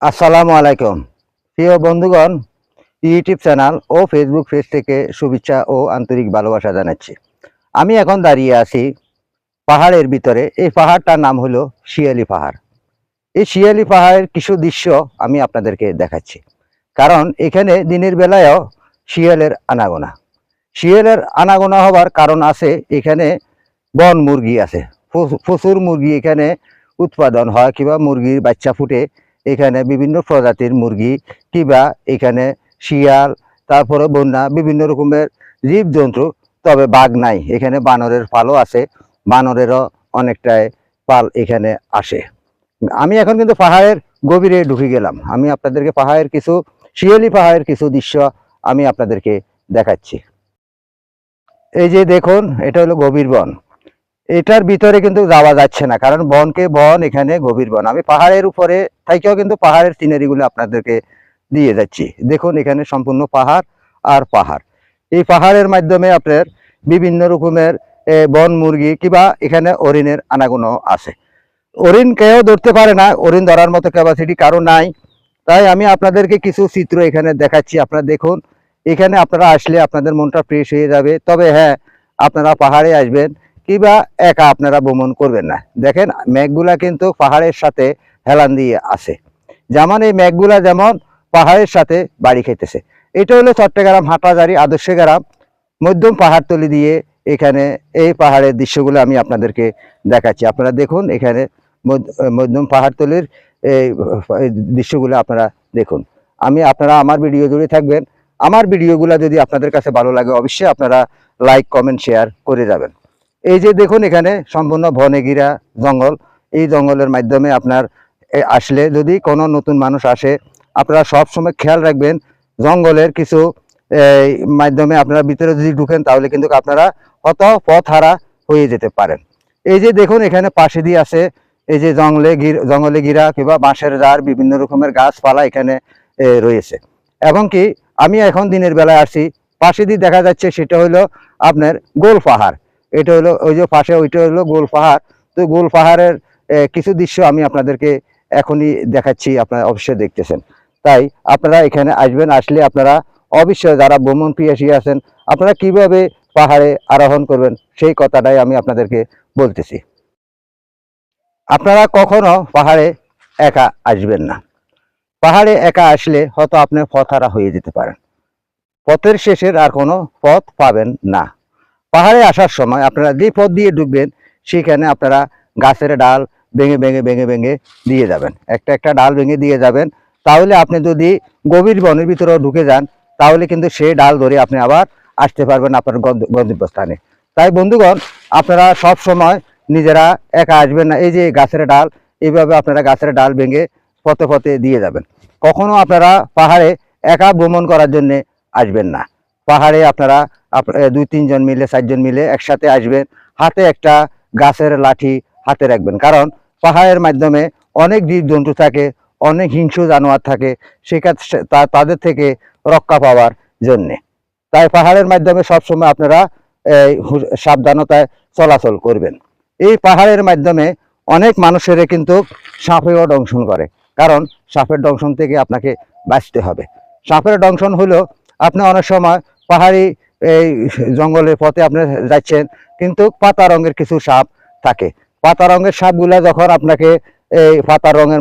আসসালামু আলাইকুম। প্রিয় বন্ধুগণ, ইউটিউব চ্যানেল ও ফেসবুক পেজ থেকে শুভেচ্ছা ও আন্তরিক ভালোবাসা জানাচ্ছি। আমি এখন দাঁড়িয়ে আছি পাহাড়ের ভিতরে। এই পাহাড়টার নাম হলো শিয়ালি পাহাড়। এই শিয়ালি পাহাড়ের কিছু দৃশ্য আমি আপনাদেরকে দেখাচ্ছি। কারণ এখানে দিনের বেলায়ও শিয়ালের আনাগোনা। শিয়ালের আনাগোনা হবার কারণ আছে, এখানে বন মুরগি আছে। প্রচুর- মুরগি এখানে উৎপাদন হয়, কিংবা মুরগির বাচ্চা ফুটে এখানে বিভিন্ন প্রজাতির মুরগি কিংবা এখানে শিয়াল, তারপরে বন্যা, বিভিন্ন রকমের জীবজন্তু, তবে বাঘ নাই। এখানে বানরের পালও আছে, বানরেরও অনেকটাই পাল এখানে আসে। আমি এখন কিন্তু পাহাড়ের গভীরে ঢুকে গেলাম। আমি আপনাদেরকে পাহাড়ের কিছু, শিয়ালি পাহাড়ের কিছু দৃশ্য আমি আপনাদেরকে দেখাচ্ছি। এই যে দেখুন, এটা হলো গভীর বন। এটার ভিতরে কিন্তু যাওয়া যাচ্ছে না, কারণ বনকে বন, এখানে গভীর বন। আমি পাহাড়ের উপরে থেকেও কিন্তু পাহাড়ের সিনারিগুলো আপনাদেরকে দিয়ে যাচ্ছি। দেখুন, এখানে সম্পূর্ণ পাহাড় আর পাহাড়। এই পাহাড়ের মাধ্যমে আপনার বিভিন্ন রকমের বন, মুরগি কিংবা এখানে হরিণের আনাগুনো আছে। হরিণ কেউ ধরতে পারে না হরিণ ধরার মতো ক্যাপাসিটি কারও নাই। তাই আমি আপনাদেরকে কিছু চিত্র এখানে দেখাচ্ছি। আপনারা দেখুন, এখানে আপনারা আসলে আপনাদের মনটা ফ্রেশ হয়ে যাবে। তবে হ্যাঁ আপনারা পাহাড়ে আসবেন। কিংবা একা আপনারা ভ্রমণ করবেন না। দেখেন, মেঘগুলা কিন্তু পাহাড়ের সাথে হেলান দিয়ে আছে। যেমন এই মেঘগুলা যেমন পাহাড়ের সাথে বাড়ি খেতেছে এটা হলো চট্টগ্রাম হাটাজারি আদর্শ গ্রাম, মধ্যম পাহাড়তলি দিয়ে এখানে এই পাহাড়ের দৃশ্যগুলো আমি আপনাদেরকে দেখাচ্ছি। আপনারা দেখুন, এখানে মধ্য- মধ্যম পাহাড়তলির এই দৃশ্যগুলো আপনারা দেখুন। আমি, আপনারা আমার ভিডিও জুড়ে থাকবেন। আমার ভিডিওগুলো যদি আপনাদের কাছে ভালো লাগে, অবশ্যই আপনারা লাইক, কমেন্ট, শেয়ার করে যাবেন। এই যে দেখুন এখানে সম্পূর্ণ বনে ঘিরা জঙ্গল। এই জঙ্গলের মাধ্যমে আপনার আসলে যদি কোনো নতুন মানুষ আসে, আপনারা সব সময় খেয়াল রাখবেন জঙ্গলের কিছু মাধ্যমে আপনারা ভিতরে যদি ঢুকেন তাহলে কিন্তু আপনারা কত পথ হারা হয়ে যেতে পারেন। এই যে দেখুন এখানে পাশে দিয়ে আছে, এই যে জঙ্গলে ঘির জঙ্গলে গিরা কিংবা বাঁশের জার বিভিন্ন রকমের গাছপালা এখানে রয়েছে। এবং কি আমি এখন দিনের বেলায় আসছি, পাশে দিয়ে দেখা যাচ্ছে সেটা হলো আপনার গোল পাহাড়। এটা হলো ওই যে পাশে ওইটা হলো গোল পাহাড়। তো গোল পাহাড়ের কিছু দৃশ্য আমি আপনাদেরকে এখনই দেখাচ্ছি, আপনারা অবশ্যই দেখতেছেন। তাই আপনারা এখানে আসবেন, আসলে আপনারা অবশ্যই যারা ভ্রমণ পিয়াসী আছেন, আপনারা কীভাবে পাহাড়ে আরোহণ করবেন, সেই কথাটাই আমি আপনাদেরকে বলতেছি। আপনারা কখনো পাহাড়ে একা আসবেন না। পাহাড়ে একা আসলে হয়তো আপনি পথহারা হয়ে যেতে পারেন। পথের শেষের আর কোনো পথ পাবেন না। পাহাড়ে আসার সময় আপনারা যে পথ দিয়ে ঢুকবেন সেখানে আপনারা গাছের ডাল ভেঙে ভেঙে ভেঙে ভেঙে দিয়ে যাবেন। একটা একটা ডাল ভেঙে দিয়ে যাবেন। তাহলে আপনি যদি গভীর বনের ভিতরেও ঢুকে যান, তাহলে কিন্তু সেই ডাল ধরে আপনি আবার আসতে পারবেন আপনার গন্ত- গন্তব্যস্থানে। তাই বন্ধুগণ, আপনারা সব সময় নিজেরা একা আসবেন না। এই যে গাছের ডাল এইভাবে আপনারা গাছের ডাল ভেঙে পথে পথে দিয়ে যাবেন। কখনো আপনারা পাহাড়ে একা ভ্রমণ করার জন্যে আসবেন না। পাহাড়ে আপনারা আপ- দুই, তিনজন মিলে, চারজন মিলে একসাথে আসবেন। হাতে একটা গাছের লাঠি হাতে রাখবেন। কারণ পাহাড়ের মাধ্যমে অনেক জীবজন্তু থাকে, অনেক হিংস্র জানোয়ার থাকে সেক্ষেত্রে তাদের থেকে রক্ষা পাওয়ার জন্যে। তাই পাহাড়ের মাধ্যমে সবসময় আপনারা সাবধানতায় চলাচল করবেন। এই পাহাড়ের মাধ্যমে অনেক মানুষের কিন্তু সাপেও দংশন করে। কারণ সাপের দংশন থেকে আপনাকে বাঁচতে হবে। সাপের দংশন হলো আপনি অনেক সময় পাহাড়ি এই জঙ্গলের পথে আপনি যাচ্ছেন, কিন্তু পাতা রঙের কিছু সাপ থাকে। পাতা রঙের সাপগুলা যখন আপনাকে এই পাতা রঙের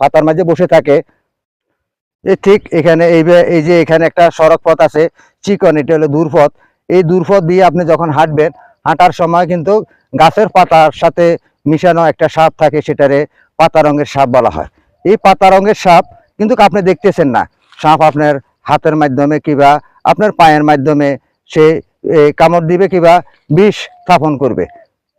পাতার মাঝে বসে থাকে ঠিক এখানে এই এই যে এখানে একটা সড়ক পথ আছে, চিকন, এটা হলো দূরপথ। এই দূরপথ দিয়ে আপনি যখন হাঁটবেন, হাঁটার সময় কিন্তু গাছের পাতার সাথে মিশানো একটা সাপ থাকে, সেটারে পাতা রঙের সাপ বলা হয়। এই পাতা রঙের সাপ কিন্তু আপনি দেখতেছেন না। সাপ আপনার হাতের মাধ্যমে কিবা আপনার পায়ের মাধ্যমে সে কামড় দিবে কিবা বিষ স্থাপন করবে।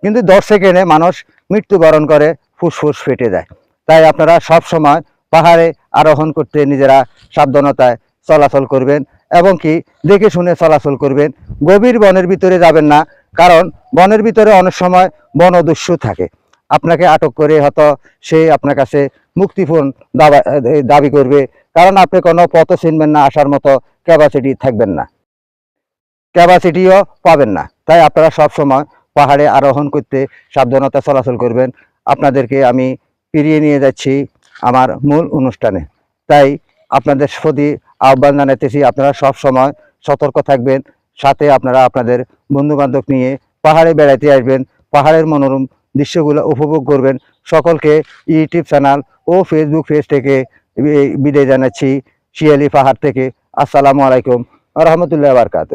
কিন্তু দশ সেকেন্ডে মানুষ মৃত্যুবরণ করে, ফুসফুস ফেটে যায়। তাই আপনারা সব সময় পাহাড়ে আরোহণ করতে নিজেরা সাবধানতায় চলাচল করবেন এবং কি দেখে শুনে চলাচল করবেন। গভীর বনের ভিতরে যাবেন না, কারণ বনের ভিতরে অনেক সময় বন বনদস্যু থাকে। আপনাকে আটক করে হয়তো সে আপনার কাছে মুক্তিপণ দাবা দাবি করবে কারণ আপনি কোনো পথ চিনবেন না, আসার মতো ক্যাপাসিটি থাকবেন না। ক্যাপাসিটিও পাবেন না। তাই আপনারা সব সময় পাহাড়ে আরোহণ করতে সাবধানতা চলাচল করবেন। আপনাদেরকে আমি ফিরিয়ে নিয়ে যাচ্ছি আমার মূল অনুষ্ঠানে। তাই আপনাদের প্রতি আহ্বান জানাইতেছি, আপনারা সব সময় সতর্ক থাকবেন। সাথে আপনারা আপনাদের বন্ধু বান্ধব নিয়ে পাহাড়ে বেড়াইতে আসবেন। পাহাড়ের মনোরম দৃশ্যগুলো উপভোগ করবেন। সকলকে ইউটিউব চ্যানেল ও ফেসবুক পেজ থেকে বিদায় জানাচ্ছি শিয়ালি পাহাড় থেকে। আসসালামু আলাইকুম। রহমতুল্লাহ বারকাত